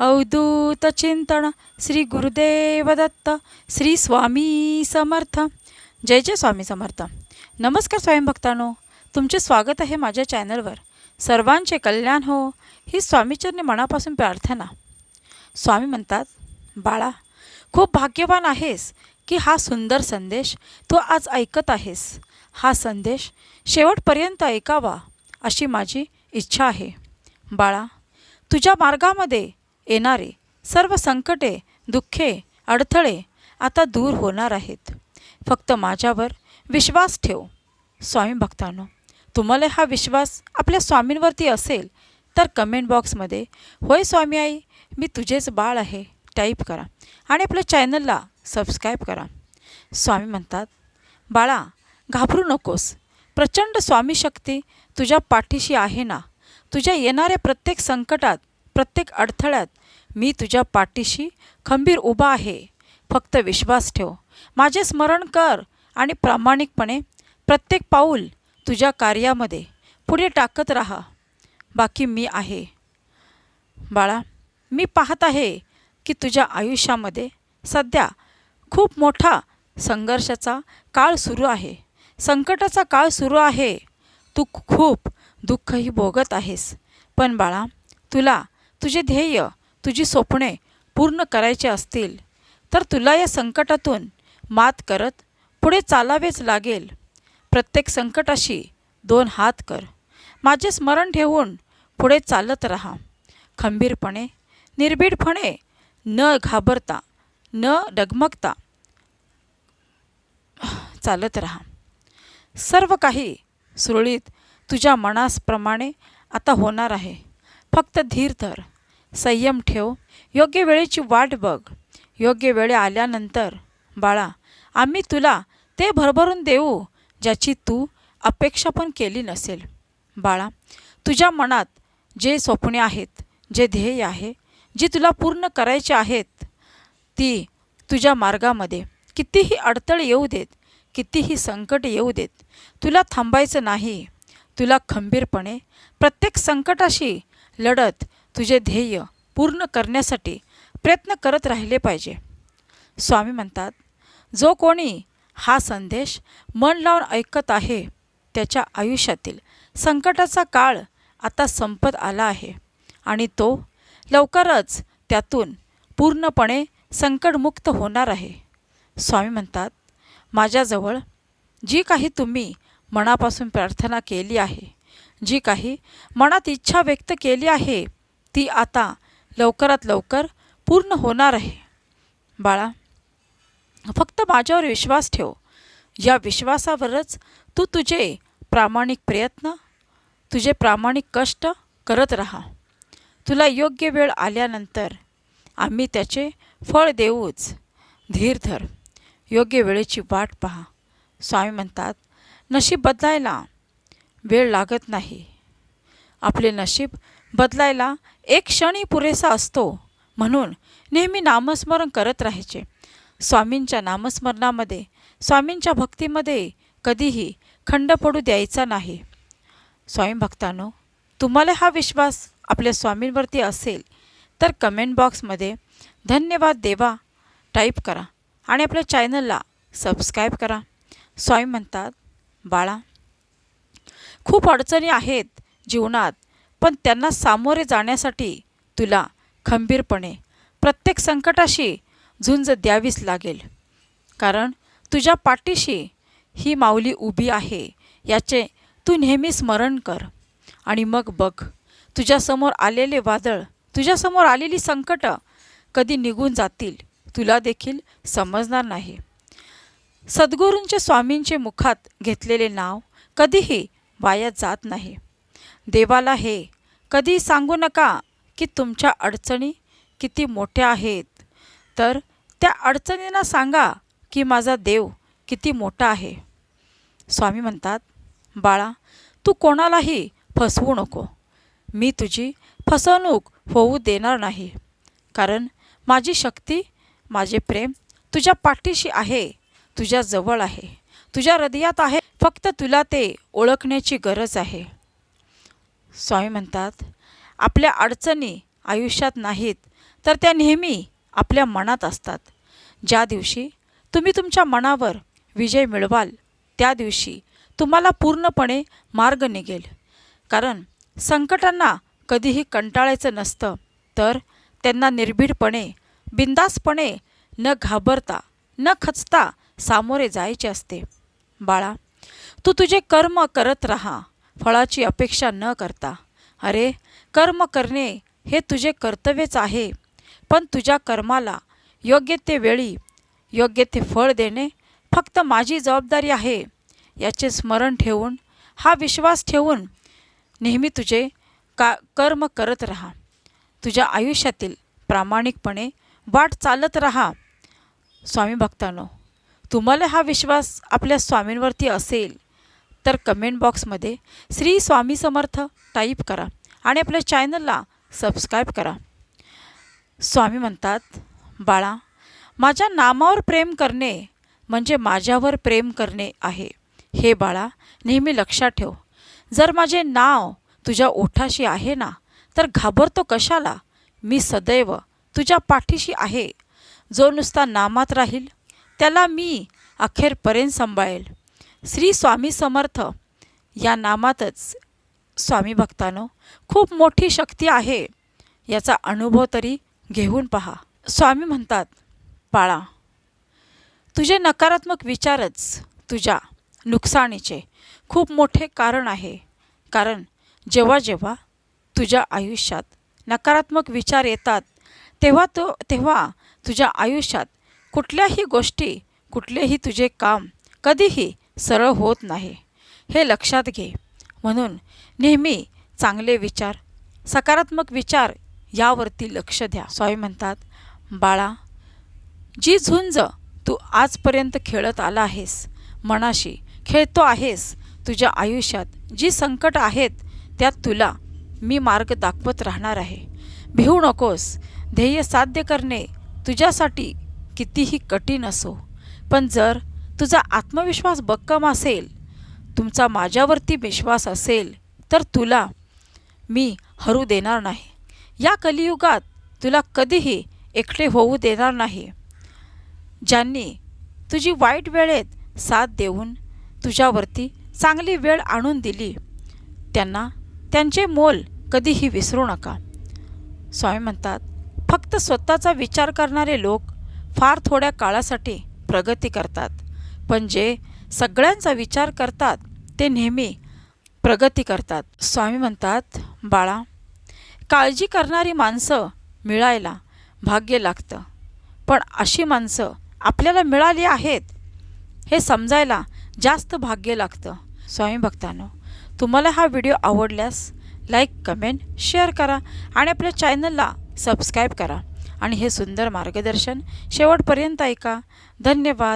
अवधूत चिंतन श्री गुरुदेव दत्त श्री स्वामी समर्थ जय जय स्वामी समर्थ नमस्कार स्वयंभक्तांनो तुमचे स्वागत आहे माझ्या चॅनलवर सर्वांचे कल्याण हो ही स्वामीचरणी मनापासून प्रार्थना स्वामी म्हणतात बाळा खूप भाग्यवान आहेस की हा सुंदर संदेश तू आज ऐकत आहेस हा संदेश शेवटपर्यंत ऐकावा अशी माझी इच्छा आहे बाळा तुझ्या मार्गामध्ये येणारे सर्व संकटे दुःखे अडथळे आता दूर होणार आहेत. फक्त माझ्यावर विश्वास ठेव स्वामी भक्तांनो. तुम्हाला हा विश्वास आपल्या स्वामींवरती असेल तर कमेंट बॉक्समध्ये होय स्वामी आई मी तुझेच बाळ आहे टाईप करा आणि आपल्या चॅनलला सबस्क्राईब करा. स्वामी म्हणतात बाळा घाबरू नकोस. प्रचंड स्वामी शक्ती तुझ्या पाठीशी आहे ना. तुझ्या येणाऱ्या प्रत्येक संकटात प्रत्येक अडथळ्यात मी तुझ्या पाठीशी खंबीर उभा आहे. फक्त विश्वास ठेव. माझे स्मरण कर आणि प्रामाणिकपणे प्रत्येक पाऊल तुझ्या कार्यामध्ये पुढे टाकत राहा. बाकी मी आहे. बाळा मी पाहत आहे की तुझ्या आयुष्यामध्ये सध्या खूप मोठा संघर्षाचा काळ सुरू आहे. संकटाचा काळ सुरू आहे. तू खूप दुःखही भोगत आहेस. पण बाळा तुला तुझे ध्येय तुझी स्वप्ने पूर्ण करायची असतील तर तुला या संकटातून मात करत पुढे चालावेच लागेल. प्रत्येक संकटाशी दोन हात कर. माझे स्मरण ठेवून पुढे चालत राहा. खंबीरपणे निर्भीडपणे न घाबरता न डगमगता चालत राहा. सर्व काही सुरळीत तुझ्या मनासप्रमाणे आता होणार आहे. फक्त धीर धर. संयम ठेव. योग्य वेळेची वाट बघ. योग्य वेळ आल्यानंतर बाळा आम्ही तुला ते भरभरून देऊ ज्याची तू अपेक्षा पण केली नसेल. बाळा तुझ्या मनात जे स्वप्ने आहेत जे ध्येय आहे जी तुला पूर्ण करायचे आहेत ती तुझ्या मार्गामध्ये. कितीही अडथळ येऊ देत कितीही संकट येऊ देत तुला थांबायचं नाही. तुला खंबीरपणे प्रत्येक संकटाशी लढत तुझे ध्येय पूर्ण करण्यासाठी प्रयत्न करत राहिले पाहिजे. स्वामी म्हणतात जो कोणी हा संदेश मन लावून ऐकत आहे त्याच्या आयुष्यातील संकटाचा काळ आता संपत आला आहे आणि तो लवकरच त्यातून पूर्णपणे संकटमुक्त होणार आहे. स्वामी म्हणतात माझ्याजवळ जी काही तुम्ही मनापासून प्रार्थना केली आहे जी काही मनात इच्छा व्यक्त केली आहे ती आता लवकरात लवकर पूर्ण होणार आहे. बाळा फक्त माझ्यावर विश्वास ठेव. या विश्वासावरच तू तुझे प्रामाणिक प्रयत्न तुझे प्रामाणिक कष्ट करत राहा. तुला योग्य वेळ आल्यानंतर आम्ही त्याचे फळ देऊच. धीर धर. योग्य वेळेची वाट पहा. स्वामी म्हणतात नशीब बदलायला वेळ लागत नाही. आपले नशीब बदलायला एक क्षणही पुरेसा असतो. म्हणून नेहमी नामस्मरण करत राहायचे. स्वामींच्या नामस्मरणामध्ये स्वामींच्या भक्तीमध्ये कधीही खंड पडू द्यायचा नाही. स्वामी भक्तांनो तुम्हाला हा विश्वास आपल्या स्वामींवरती असेल तर कमेंट बॉक्समध्ये धन्यवाद देवा टाईप करा आणि आपल्या चॅनलला सबस्क्राईब करा. स्वामी म्हणतात बाळा खूप अडचणी आहेत जीवनात. पण त्यांना सामोरे जाण्यासाठी तुला खंबीरपणे प्रत्येक संकटाशी झुंज द्यावीच लागेल. कारण तुझ्या पाठीशी ही माऊली उभी आहे याचे तू नेहमी स्मरण कर. आणि मग बघ तुझ्यासमोर आलेले वादळ तुझ्यासमोर आलेली संकटं कधी निघून जातील तुला देखील समजणार नाही. सद्गुरूंचे स्वामींचे मुखात घेतलेले नाव कधीही वाया जात नाही. देवाला हे कधी सांगू नका की तुमच्या अडचणी किती मोठ्या आहेत. तर त्या अडचणींना सांगा की माझा देव किती मोठा आहे. स्वामी म्हणतात बाळा तू कोणालाही फसवू नको. मी तुझी फसवणूक होऊ देणार नाही. कारण माझी शक्ती माझे प्रेम तुझ्या पाठीशी आहे तुझ्या जवळ आहे. तुझ्या हृदयात आहे. फक्त तुला ते ओळखण्याची गरज आहे. स्वामी म्हणतात आपल्या अडचणी आयुष्यात नाहीत तर त्या नेहमी आपल्या मनात असतात. ज्या दिवशी तुम्ही तुमच्या मनावर विजय मिळवाल त्या दिवशी तुम्हाला पूर्णपणे मार्ग निघेल. कारण संकटांना कधीही कंटाळायचं नसतं तर त्यांना निर्भीडपणे बिंदासपणे न घाबरता न खचता सामोरे जायचे असते. बाळा तू तुझे कर्म करत राहा. फळाची अपेक्षा न करता. अरे कर्म करणे हे तुझे कर्तव्यच आहे. पण तुझ्या कर्माला योग्य ते वेळी योग्य ते फळ देणे फक्त माझी जबाबदारी आहे. याचे स्मरण ठेवून हा विश्वास ठेवून नेहमी तुझे का कर्म करत राहा. तुझ्या आयुष्यातील प्रामाणिकपणे वाट चालत राहा. स्वामी भक्तांनो तुम्हाला हा विश्वास आपल्या स्वामींवरती असेल. तर कमेंट बॉक्समध्ये श्री स्वामी समर्थ टाईप करा आणि आपल्या चॅनलला सबस्क्राईब करा. स्वामी म्हणतात बाळा माझ्या नामावर प्रेम करणे म्हणजे माझ्यावर प्रेम करणे आहे. हे बाळा नेहमी लक्षात ठेव. जर माझे नाव तुझ्या ओठाशी आहे ना तर घाबरतो कशाला? मी सदैव तुझ्या पाठीशी आहे. जो नुसता नामात राहील त्याला मी अखेरपर्यंत सांभाळेल. श्री स्वामी समर्थ या नामातच स्वामी भक्तानो खूप मोठी शक्ती आहे याचा अनुभव तरी घेऊन पहा. स्वामी म्हणतात बाळा तुझे नकारात्मक विचारच तुझ्या नुकसानीचे खूप मोठे कारण आहे. कारण जेव्हा जेव्हा तुझ्या आयुष्यात नकारात्मक विचार येतात तेव्हा तो तेव्हा तुझ्या आयुष्यात कुठल्याही गोष्टी कुठलेही तुझे काम कधीही सरळ होत नाही. हे लक्षात घे. म्हणून नेहमी चांगले विचार सकारात्मक विचार यावरती लक्ष द्या. स्वामी म्हणतात बाळा जी झुंज तू आजपर्यंत खेळत आला आहेस मनाशी खेळतो आहेस तुझ्या आयुष्यात जी संकट आहेत त्यात तुला मी मार्ग दाखवत राहणार आहे. भिवू नकोस. ध्येय साध्य करणे तुझ्यासाठी कितीही कठीण असो. पण जर तुझा आत्मविश्वास बक्कम असेल तुमचा माझ्यावरती विश्वास असेल तर तुला मी हरू देणार नाही. या कलियुगात तुला कधीही एकटे होऊ देणार नाही. ज्यांनी तुझी वाईट वेळेत साथ देऊन तुझ्यावरती चांगली वेळ आणून दिली त्यांना त्यांचे मोल कधीही विसरू नका. स्वामी म्हणतात फक्त स्वतःचा विचार करणारे लोक फार थोड्या काळासाठी प्रगती करतात. पण जे सगळ्यांचा विचार करतात ते नेहमी प्रगती करतात. स्वामी म्हणतात बाळा काळजी करणारी माणसं मिळायला भाग्य लागतं. पण अशी माणसं आपल्याला मिळाली आहेत हे समजायला जास्त भाग्य लागतं. स्वामी भक्तांनो तुम्हाला हा व्हिडिओ आवडल्यास लाईक कमेंट शेअर करा आणि आपल्या चॅनलला सबस्क्राईब करा. आणि हे सुंदर मार्गदर्शन शेवटपर्यंत ऐका. धन्यवाद.